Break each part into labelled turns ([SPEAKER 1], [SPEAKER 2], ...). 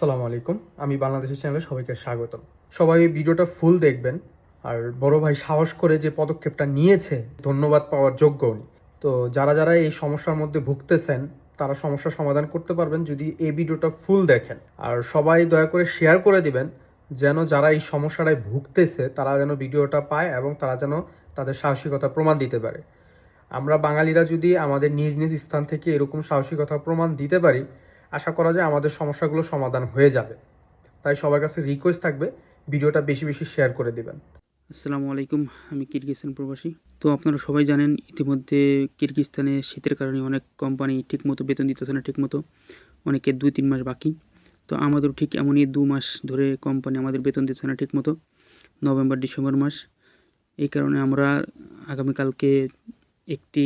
[SPEAKER 1] আসসালামু আলাইকুম। আমি বাংলাদেশের চ্যানেলে সবাইকে স্বাগতম। সবাই এই ভিডিওটা ফুল দেখবেন আর বড় ভাই সাহস করে যে পদক্ষেপটা নিয়েছে, ধন্যবাদ পাওয়ার যোগ্য উনি তো যারা যারা এই সমস্যার মধ্যে ভুগতেছেন, তারা সমস্যার সমাধান করতে পারবেন যদি এই ভিডিওটা ফুল দেখেন। আর সবাই দয়া করে শেয়ার করে দিবেন যেন যারা এই সমস্যাটায় ভুগতেছে, তারা যেন ভিডিওটা পায় এবং তারা যেন তাদের সাহসিকতা প্রমাণ দিতে পারে। আমরা বাঙালিরা যদি আমাদের নিজ নিজ স্থান থেকে এরকম সাহসিকতা প্রমাণ দিতে পারি আশা করা যায় আমাদের সমস্যাগুলো সমাধান হয়ে যাবে। তাই সবার কাছে রিকোয়েস্ট থাকবে, ভিডিওটা বেশি বেশি শেয়ার করে দেবেন।
[SPEAKER 2] আসসালামু আলাইকুম, আমি কিরগিস্তান প্রবাসী। তো আপনারা সবাই জানেন, ইতিমধ্যে কিরগিস্তানে শীতের কারণে অনেক কোম্পানি ঠিকমতো বেতন দিতেছে না, ঠিকমতো। অনেকের দুই তিন মাস বাকি। তো আমাদেরও ঠিক এমনই দু মাস ধরে কোম্পানি আমাদের বেতন দিচ্ছে না, ঠিকমতো। নভেম্বর, ডিসেম্বর মাস। এই কারণে আমরা আগামীকালকে একটি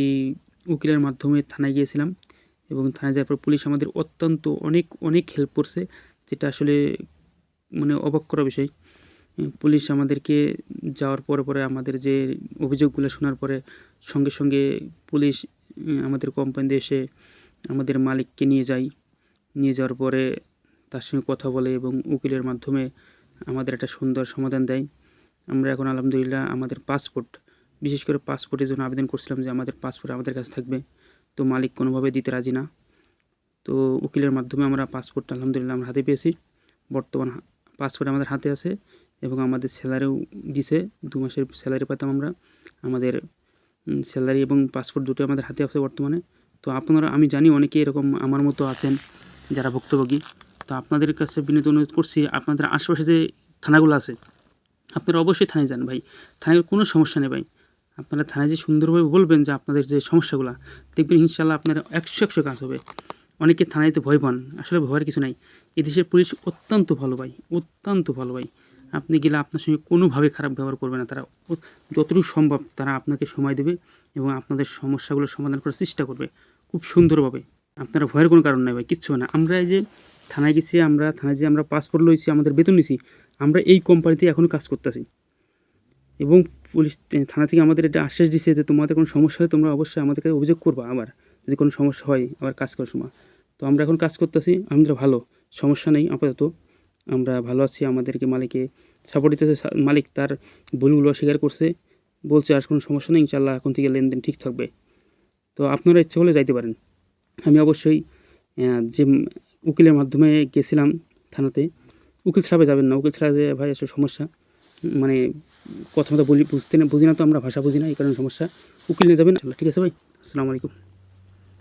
[SPEAKER 2] উকিলের মাধ্যমে থানায় গিয়েছিলাম। এবং থানায় যাওয়ার পর পুলিশ আমাদের অত্যন্ত অনেক অনেক হেল্প করছে, যেটা আসলে মানে অবাক করা বিষয়। পুলিশ আমাদেরকে যাওয়ার পরে পরে আমাদের যে অভিযোগগুলো শোনার পরে সঙ্গে সঙ্গে পুলিশ আমাদের কোম্পানিতে এসে আমাদের মালিককে নিয়ে যায়। নিয়ে যাওয়ার পরে তার সঙ্গে কথা বলে এবং উকিলের মাধ্যমে আমাদের একটা সুন্দর সমাধান দেয়। আমরা এখন আলহামদুলিল্লাহ আমাদের পাসপোর্ট বিশেষ করে পাসপোর্টের জন্য আবেদন করছিলাম যে আমাদের পাসপোর্ট আমাদের কাছে থাকবে। তো মালিক কোনোভাবে দিতে রাজি না। তো উকিলের মাধ্যমে আমরা পাসপোর্টটা আলহামদুলিল্লাহ আমরা হাতে পেয়েছি। বর্তমান পাসপোর্ট আমাদের হাতে আছে এবং আমাদের স্যালারিও দিছে। দু মাসের স্যালারি পেতাম আমরা। আমাদের স্যালারি এবং পাসপোর্ট দুটো আমাদের হাতে আছে বর্তমানে। তো আপনারা, আমি জানি অনেকে এরকম আমার মতো আছেন যারা ভুক্তভোগী। তো আপনাদের কাছে বিনীত অনুরোধ করছি, আপনাদের আশেপাশে যে থানাগুলো আছে, আপনারা অবশ্যই থানায় যান ভাই। থানায় কোনো সমস্যা নেই ভাই। আপনারা থানায় যে সুন্দরভাবে বলবেন যে আপনাদের যে সমস্যাগুলো, দেখবেন ইনশাল্লাহ আপনার একশো একশো কাজ হবে। অনেকে থানায় তো ভয় পান, আসলে ভয়ের কিছু নাই। এদেশের পুলিশ অত্যন্ত ভালো ভাই, অত্যন্ত ভালো ভাই। আপনি গেলে আপনার সঙ্গে কোনোভাবে খারাপ ব্যবহার করবে না, তারা যতটুকু সম্ভব তারা আপনাকে সময় দেবে এবং আপনাদের সমস্যাগুলো সমাধান করার চেষ্টা করবে, খুব সুন্দরভাবে। আপনারা ভয়ের কোনো কারণ নাই ভাই, কিচ্ছু না। আমরা এই যে থানায় গেছি, আমরা থানায় যে আমরা পাসপোর্ট লইছি, আমাদের বেতন নিছি, আমরা এই কোম্পানিতে এখনও কাজ করতেছি। এবং পুলিশ থানা থেকে আমাদের এটা আশ্বাস দিচ্ছে যে তোমাদের কোনো সমস্যা হয় তোমরা অবশ্যই আমাদেরকে অভিযোগ করবা আবার, যদি কোনো সমস্যা হয় আবার কাজ করার সময়। তো আমরা এখন কাজ করতেছি আমাদের ভালো, সমস্যা নেই, আপাতত। আমরা ভালো আছি, আমাদেরকে মালিকে সাপোর্ট দিতেছে মালিক তার ভুলগুলো স্বীকার করছে, বলছে আর কোনো সমস্যা নেই ইনশাল্লাহ এখন থেকে লেনদেন ঠিক থাকবে। তো আপনারা ইচ্ছে হলে যাইতে পারেন। আমি অবশ্যই যে উকিলের মাধ্যমে গেছিলাম থানাতে, উকিল ছাড়া যাবেন না, উকিল ছাড়া যে ভাই এসব সমস্যা। মানে কথা মতো বলি বুঝতে না বুঝি না তো আমরা ভাষা বুঝি না, এই কারণে সমস্যা। উকিল নিয়ে যাবেন, ঠিক আছে ভাই? আসসালামু আলাইকুম।